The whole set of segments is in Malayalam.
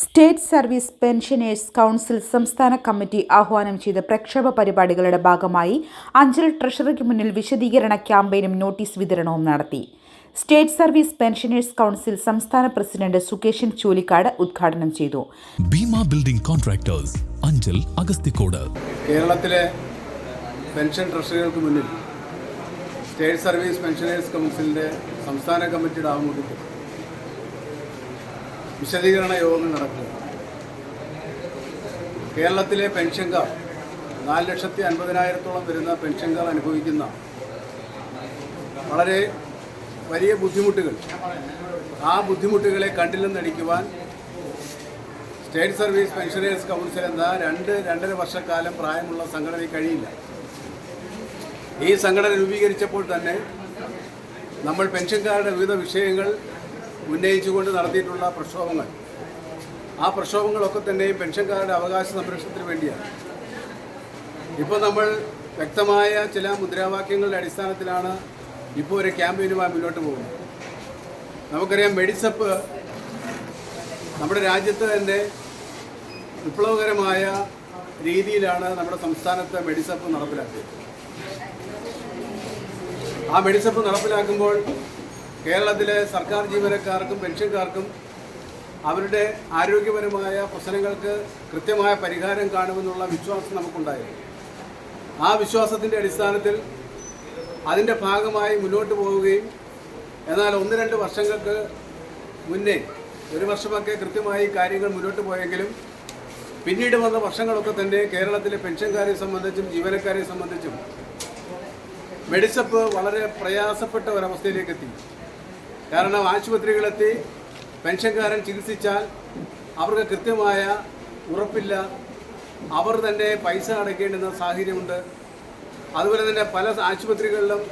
സ്റ്റേറ്റ് സർവീസ് പെൻഷനേഴ്സ് കൗൺസിൽ സംസ്ഥാന കമ്മിറ്റി ആഹ്വാനം ചെയ്ത പ്രക്ഷോഭ പരിപാടികളുടെ ഭാഗമായി അഞ്ചൽ ട്രഷറിക്ക് മുന്നിൽ വിശദീകരണ ക്യാമ്പയിനും നോട്ടീസ് വിതരണവും നടത്തി. സ്റ്റേറ്റ് സർവീസ് പെൻഷനേഴ്സ് കൗൺസിൽ സംസ്ഥാന പ്രസിഡന്റ് സുകേശൻ ചൂലിക്കാട് ഉദ്ഘാടനം ചെയ്തു. Bheema building contractors Anchal Agasthikode. കേരളത്തിലെ പെൻഷൻ ട്രഷറികൾക്ക് മുന്നിൽ സ്റ്റേറ്റ് സർവീസ് പെൻഷനേഴ്സ് കൗൺസിലിന്റെ സംസ്ഥാന കമ്മിറ്റിയുടെ ആഭിമുഖ്യത്തിൽ വിശദീകരണ യോഗങ്ങൾ നടക്കുക കേരളത്തിലെ പെൻഷൻകാർ നാല് ലക്ഷത്തി അൻപതിനായിരത്തോളം വരുന്ന പെൻഷൻകാർ അനുഭവിക്കുന്ന വളരെ വലിയ ബുദ്ധിമുട്ടുകൾ. ആ ബുദ്ധിമുട്ടുകളെ കണ്ടില്ലെന്നടിക്കുവാൻ സ്റ്റേറ്റ് സർവീസ് പെൻഷനേഴ്സ് കൗൺസിൽ എന്ന രണ്ട് രണ്ടര വർഷക്കാലം പ്രായമുള്ള സംഘടന കഴിയില്ല. ഈ സംഘടന രൂപീകരിച്ചപ്പോൾ തന്നെ നമ്മൾ പെൻഷൻകാരുടെ വിവിധ വിഷയങ്ങൾ ഉന്നയിച്ചുകൊണ്ട് നടത്തിയിട്ടുള്ള പ്രക്ഷോഭങ്ങൾ. ആ പ്രക്ഷോഭങ്ങളൊക്കെ തന്നെയും പെൻഷൻകാരുടെ അവകാശ സംരക്ഷണത്തിന് വേണ്ടിയാണ്. ഇപ്പോൾ നമ്മൾ വ്യക്തമായ ചില മുദ്രാവാക്യങ്ങളുടെ അടിസ്ഥാനത്തിലാണ് ഇപ്പോൾ ഒരു ക്യാമ്പയിനുമായി മുന്നോട്ട് പോകുന്നത്. നമുക്കറിയാം മെഡിസപ്പ് നമ്മുടെ രാജ്യത്ത് തന്നെ വിപ്ലവകരമായ രീതിയിലാണ് നമ്മുടെ സംസ്ഥാനത്ത് മെഡിസപ്പ് നടപ്പിലാക്കിയത്. ആ മെഡിസപ്പ് നടപ്പിലാക്കുമ്പോൾ കേരളത്തിലെ സർക്കാർ ജീവനക്കാർക്കും പെൻഷൻകാർക്കും അവരുടെ ആരോഗ്യപരമായ പ്രശ്നങ്ങൾക്ക് കൃത്യമായ പരിഹാരം കാണുമെന്നുള്ള വിശ്വാസം നമുക്കുണ്ടായിരുന്നു. ആ വിശ്വാസത്തിന്റെ അടിസ്ഥാനത്തിൽ അതിന്റെ ഭാഗമായി മുന്നോട്ട് പോവുകയും എന്നാൽ ഒന്ന് രണ്ട് വർഷങ്ങൾക്ക് മുന്നേ ഒരു വർഷമൊക്കെ കൃത്യമായി കാര്യങ്ങൾ മുന്നോട്ട് പോയെങ്കിലും പിന്നീട് വന്ന വർഷങ്ങളൊക്കെ തന്നെ കേരളത്തിലെ പെൻഷൻകാരെ സംബന്ധിച്ചും ജീവനക്കാരെ സംബന്ധിച്ചും മെഡിസപ്പ് വളരെ പ്രയാസപ്പെട്ട ഒരവസ്ഥയിലേക്ക് എത്തി കാരണം ആശുപത്രികളെത്തി പെൻഷൻകാരൻ ചികിത്സിച്ചാൽ അവർക്ക് കൃത്യമായ ഉറപ്പില്ല. അവർ തന്നെ പൈസ അടയ്ക്കേണ്ടുന്ന സാഹചര്യമുണ്ട്. അതുപോലെ തന്നെ പല ആശുപത്രികളിലും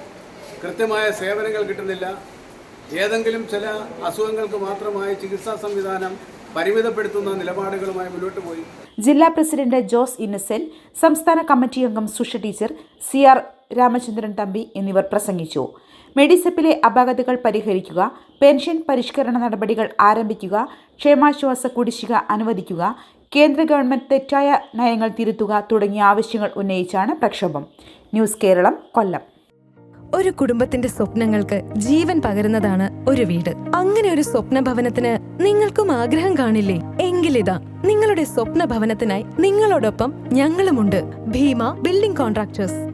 കൃത്യമായ സേവനങ്ങൾ കിട്ടുന്നില്ല. ഏതെങ്കിലും ചില അസുഖങ്ങൾക്ക് മാത്രമായി ചികിത്സാ സംവിധാനം പരിമിതപ്പെടുത്തുന്ന നിലപാടുകളുമായി മുന്നോട്ട് പോയി. ജില്ലാ പ്രസിഡന്റ് ജോസ് ഇന്നസെൻ സംസ്ഥാന കമ്മിറ്റി അംഗം Susha teacher C R Ramachandran Thampi എന്നിവർ പ്രസംഗിച്ചു. മെഡിസപ്പിലെ അപാകതകൾ പരിഹരിക്കുക പെൻഷൻ പരിഷ്കരണ നടപടികൾ ആരംഭിക്കുക ക്ഷേമാശ്വാസ കുടിശ്ശിക അനുവദിക്കുക കേന്ദ്ര ഗവൺമെന്റ് തെറ്റായ നയങ്ങൾ തിരുത്തുക തുടങ്ങിയ ആവശ്യങ്ങൾ ഉന്നയിച്ചാണ് പ്രക്ഷോഭം. ന്യൂസ് കേരളം കൊല്ലം. ഒരു കുടുംബത്തിന്റെ സ്വപ്നങ്ങൾക്ക് ജീവൻ പകരുന്നതാണ് ഒരു വീട്. അങ്ങനെ ഒരു സ്വപ്ന ഭവനത്തിന് നിങ്ങൾക്കും ആഗ്രഹം കാണില്ലേ? എങ്കിലിതാ നിങ്ങളുടെ സ്വപ്ന ഭവനത്തിനായി നിങ്ങളോടൊപ്പം ഞങ്ങളുമുണ്ട്. Bheema building contractors.